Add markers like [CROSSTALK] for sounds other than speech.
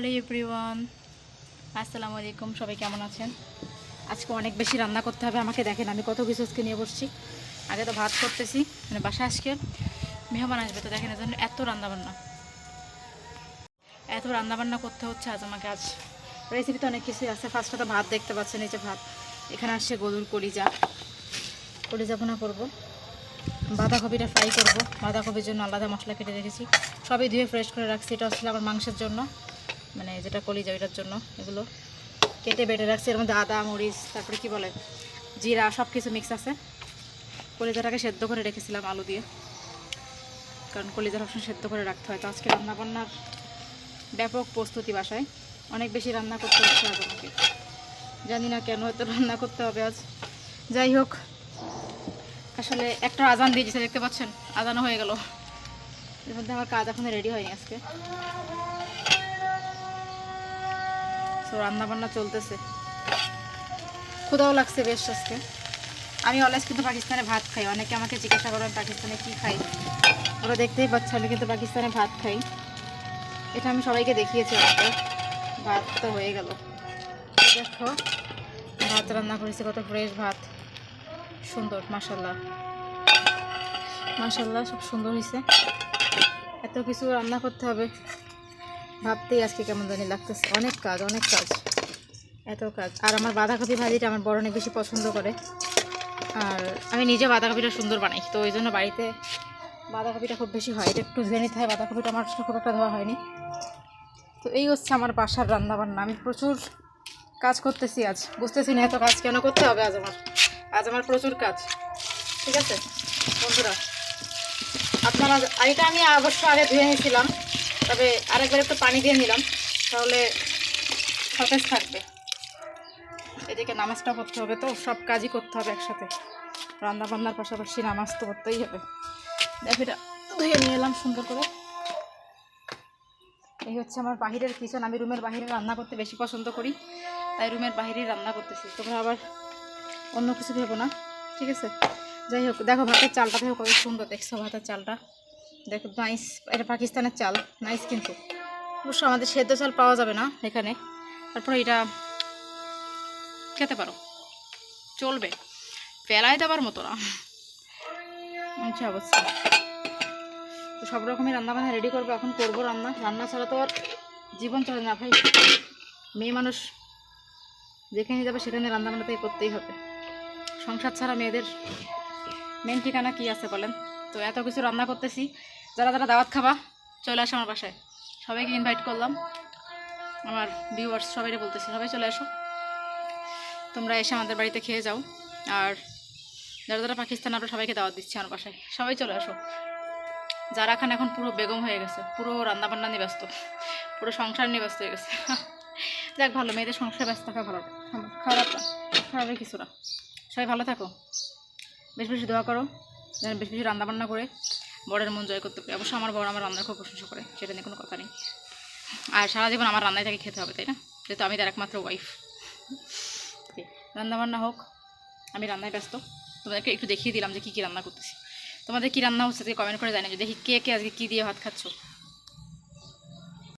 Hello everyone. আসসালামু আলাইকুম, সবাই কেমন আছেন? আজকে অনেক বেশি রান্না করতে হবে, আমাকে দেখেন, আমি কত কিছু আজকে নিয়ে বসছি। আগে তো ভাত করতেছি মানে বাসায় আজকে মেহমান আসবে, তো দেখেন এজন্য এত রান্নাবান্না। এত রান্নাবান্না করতে হচ্ছে আজ আমাকে, আজ রেসিপিতে অনেক কিছুই আছে। ফার্স্টে তো ভাত দেখতে পাচ্ছেন, এই যে ভাত। এখানে আসছে গরুর কলিজা। কলিজা ভুনা করব। বাঁধাকপিটা ফ্রাই করব। বাঁধাকপির জন্য আলাদা মশলা কেটে রেখেছি। সবই ধুয়ে ফ্রেশ করে রাখছি, এটা হচ্ছে আবার মাংসের জন্য। মানে যেটা কলিজা, ওইটার জন্য এগুলো কেটে বেটে রাখছি। এর মধ্যে আদা, মরিচ, তারপরে কি বলে, জিরা সব কিছু মিক্স আছে। কলিজাটাকে সেদ্ধ করে রেখেছিলাম আলু দিয়ে, কারণ কলিজা সবসময় সেদ্ধ করে রাখতে হয়। তো আজকে রান্নাবান্নার ব্যাপক প্রস্তুতি বাসায়। অনেক বেশি রান্না করতে হচ্ছে আজ আমাকে। জানি না কেন হয়তো রান্না করতে হবে আজ। যাই হোক, আসলে একটা আজান দিয়ে দিয়েছে, দেখতে পাচ্ছেন? আজানও হয়ে গেল। এর মধ্যে আমার কাজ এখন রেডি হয়নি আজকে। তো রান্না বান্না চলতেছে। ক্ষুদাও লাগছে বেশ আজকে। আমি অলওয়েজ কিন্তু পাকিস্তানে ভাত খাই। অনেকে আমাকে জিজ্ঞাসা করে আমি পাকিস্তানে কী খাই। ওরা দেখতেই পাচ্ছে আমি কিন্তু পাকিস্তানে ভাত খাই। এটা আমি সবাইকে দেখিয়েছি আমাকে ভাত তো হয়ে গেল। দেখো, ভাত রান্না করেছি, কত ফ্রেশ ভাত। সুন্দর মাসাল্লাহ মাসাল্লাহ সব সুন্দর হয়েছে এত কিছু রান্না করতে হবে। ভাবতেই আজকে কেমন জানি লাগতেছে। অনেক কাজ অনেক কাজ, এত কাজ। আর আমার বাঁধাকপি ভাজিটা আমার বড় অনেক বেশি পছন্দ করে। আর আমি নিজে বাঁধাকপিটা সুন্দর বানাই, তো ওই জন্য বাড়িতে বাঁধাকপিটা খুব বেশি হয়। এটা একটু ধুয়ে নিতে হয় বাঁধাকপিটা আমার খুব একটা ধোয়া হয়নি। তো এই হচ্ছে আমার বাসার রান্নাবান্না। আমি প্রচুর কাজ করতেছি আজ। বুঝতেছি না এত কাজ কেন করতে হবে আজ আমার। আজ আমার প্রচুর কাজ। ঠিক আছে? বন্ধুরা, আপনারা এটা আমি অবশ্য আগে ধুয়ে নিয়েছিলাম। তবে আরেকবার একটু পানি দিয়ে নিলাম, তাহলে সতেজ থাকবে। এদিকে নামাজটা করতে হবে তো, সব কাজই করতে হবে একসাথে। রান্না বান্নার পাশাপাশি নামাজ তো করতেই হবে। দেখ এটা ধুয়ে নিয়ে এলাম সুন্দর করে। এই হচ্ছে আমার বাহিরের কিচেন আমি রুমের বাহিরে রান্না করতে বেশি পছন্দ করি, তাই রুমের বাহিরেই রান্না করতেছি। তোমরা আবার অন্য কিছু ভেবো না, ঠিক আছে? যাই হোক, দেখো ভাতের চালটা দেখো কত সুন্দর, দেখছ ভাতের চালটা? দেখো নাইস এটা পাকিস্তানের চাল নাইস কিন্তু। অবশ্য আমাদের সেদ্ধ চাল পাওয়া যাবে না এখানে। তারপরে এটা খেতে পারো। চলবে। ফেলায় দেওয়ার মতো না। আচ্ছা অবশ্যই তো সব রকমের রান্নাবান্না রেডি করব, এখন করব রান্না। রান্না ছাড়া তো আর জীবন চলে না ভাই। মেয়ে মানুষ যেখানে যাবে সেখানে রান্নাবান্না তাই করতেই হবে। সংসার ছাড়া মেয়েদের মেন ঠিকানা কী আছে বলেন? তো এত কিছু রান্না করতেছি। যারা যারা দাওয়াত খাবা, চলে আসো আমার বাসায়। সবাইকে ইনভাইট করলাম। আমার ভিউয়ার্স সবাইকে বলতেছি, সবাই চলে আসো। তোমরা এসে আমাদের বাড়িতে খেয়ে যাও। আর যারা যারা পাকিস্তান, আমরা সবাইকে দাওয়াত দিচ্ছি আমার বাসায়। সবাই চলে আসো। যারা খান এখন পুরো বেগম হয়ে গেছে। পুরো রান্নাবান্না নিয়ে ব্যস্ত। পুরো সংসার নিয়ে ব্যস্ত হয়ে গেছে। [LAUGHS] যাক, ভালো, মেয়েদের সংসার ব্যস্ত থাকা ভালো। খারাপ না। খারাপের কিছু না। সবাই ভালো থাকো। বেশ বেশি দোয়া করো। যেন বেশি বেশি রান্নাবান্না করে বরের মন জয় করতে পারি। অবশ্য আমার বড় আমার রান্নার খুব প্রশংসা করে, সেটা নিয়ে কোনো কথা নেই। আর সারা জীবন আমার রান্নায় তাকে খেতে হবে, তাই না? যেহেতু আমি তার একমাত্র ওয়াইফ রান্নাবান্না হোক, আমি রান্নায় ব্যস্ত। তোমাদেরকে একটু দেখিয়ে দিলাম যে কী কী রান্না করতেছি। তোমাদের কী রান্না হচ্ছে কমেন্ট করে জানি দেখি কে কে আজকে কী দিয়ে ভাত খাচ্ছ?